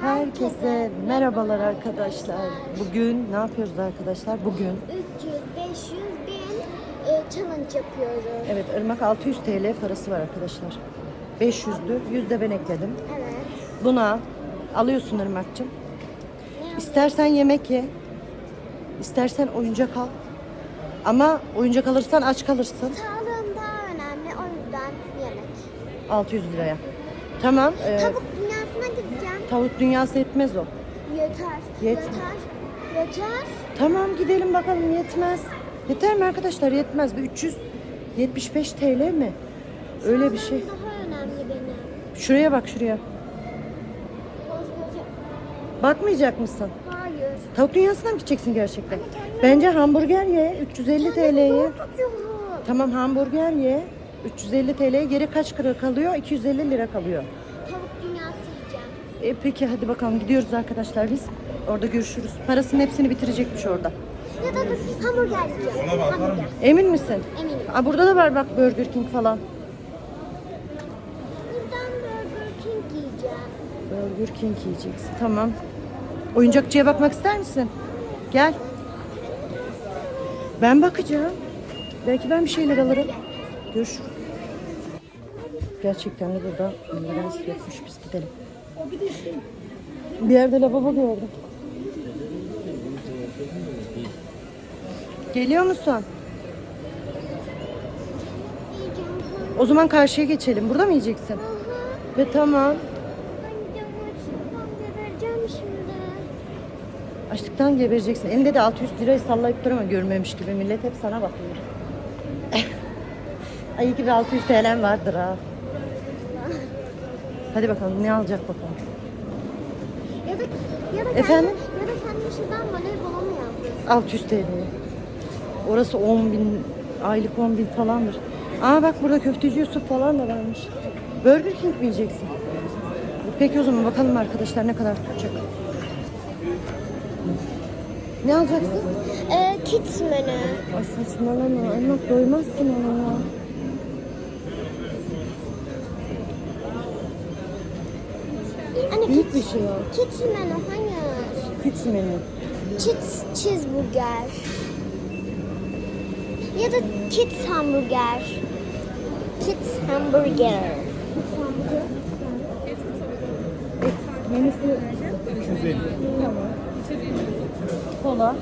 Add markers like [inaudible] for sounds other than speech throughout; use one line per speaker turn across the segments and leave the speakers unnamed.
Herkese merhabalar arkadaşlar. Bugün ne yapıyoruz arkadaşlar? Bugün
300, 500 bin e, challenge yapıyoruz.
evet Irmak 600 TL parası var arkadaşlar. 500'dü. 100 de ben ekledim.
Evet.
Buna alıyorsun Irmak'cığım. İstersen yemek ye. İstersen oyuncak al. Ama oyuncak alırsan aç kalırsın.
Sağlığım daha önemli o yüzden yemek.
600 liraya. Tamam. e,
Tavuk.
Tavuk dünyası etmez o.
Yeter.
Yet-
Yeter. Yeter.
Tamam gidelim bakalım yetmez. Yeter mi arkadaşlar? Yetmez. Bir 375 TL mi? Öyle bir şey.
Daha önemli benim.
Şuraya bak şuraya. Bakmayacak mısın?
Hayır.
Tavuk dünyasına mı gideceksin gerçekten? Bence hamburger ye. 350
Kendimi
TL'ye.
zor tutuyorum.
Tamam hamburger ye. 350 TL geri kaç lira kalıyor? 250 lira kalıyor. E, peki hadi bakalım gidiyoruz arkadaşlar biz. Orada görüşürüz. Parasının hepsini bitirecekmiş orada.
Ya da dur hamburger yiyeceğim. Hamburger.
Emin misin?
Eminim.
Aa, burada da var bak Burger King falan.
Buradan Burger King yiyeceğim.
Burger King yiyeceksin. Tamam. Oyuncakçıya bakmak ister misin? Gel. Ben bakacağım. Belki ben bir şeyler alırım. Görüşürüz. Gerçekten de burada ambulans yokmuş. Biz gidelim. Bir yerde lavabo gördüm. Geliyor musun? O zaman karşıya geçelim. Burada mı yiyeceksin? Ve tamam.
Açlıktan
gebereceksin. Elinde de 600 lirayı sallayıp durma görmemiş gibi. Millet hep sana bakıyor. [laughs] Ay iyi ki bir 600 TL'm vardır ha. Hadi bakalım ne alacak bakalım.
Ya da ya da
Efendim?
Kendi, ya da kendi şuradan voleybol mu yapıyorsun?
600 TL. Orası 10 bin, aylık 10 bin falandır. Aa bak burada köfteci Yusuf falan da varmış. Burger King mi yiyeceksin? Peki o zaman bakalım arkadaşlar ne kadar tutacak. Ne alacaksın?
Ee, kids menü.
Ay saçmalama. Elmak doymazsın ona ya. Büyük bir şey o.
kids menü hayır.
Kids menü.
Kids cheeseburger. Ya da kids hamburger. Kids hamburger.
Menüsü
250.
kola.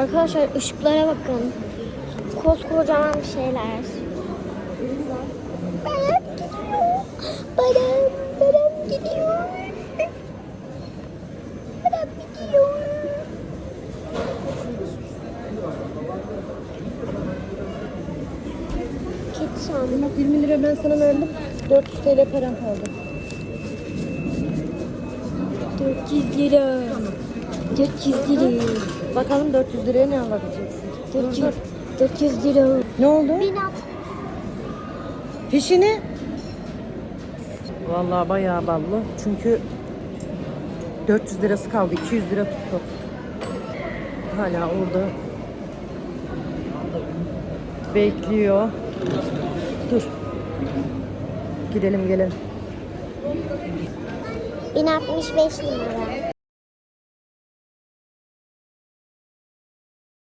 Arkadaşlar ışıklara bakın. Koskocaman bir şeyler. Bayram gidiyor. Bayram, bayram gidiyor. Bayram gidiyor. Hamburger.
Bak 20 lira ben sana verdim. 400 TL param kaldı.
400 lira. 400 lira.
Bakalım 400 liraya ne alabileceksin?
400, 400 lira.
Ne oldu?
Binat.
Fişini? Vallahi bayağı ballı. Çünkü 400 lirası kaldı. 200 lira tuttu. Hala orada. Bekliyor. Dur. Gidelim gelelim.
1065 numara.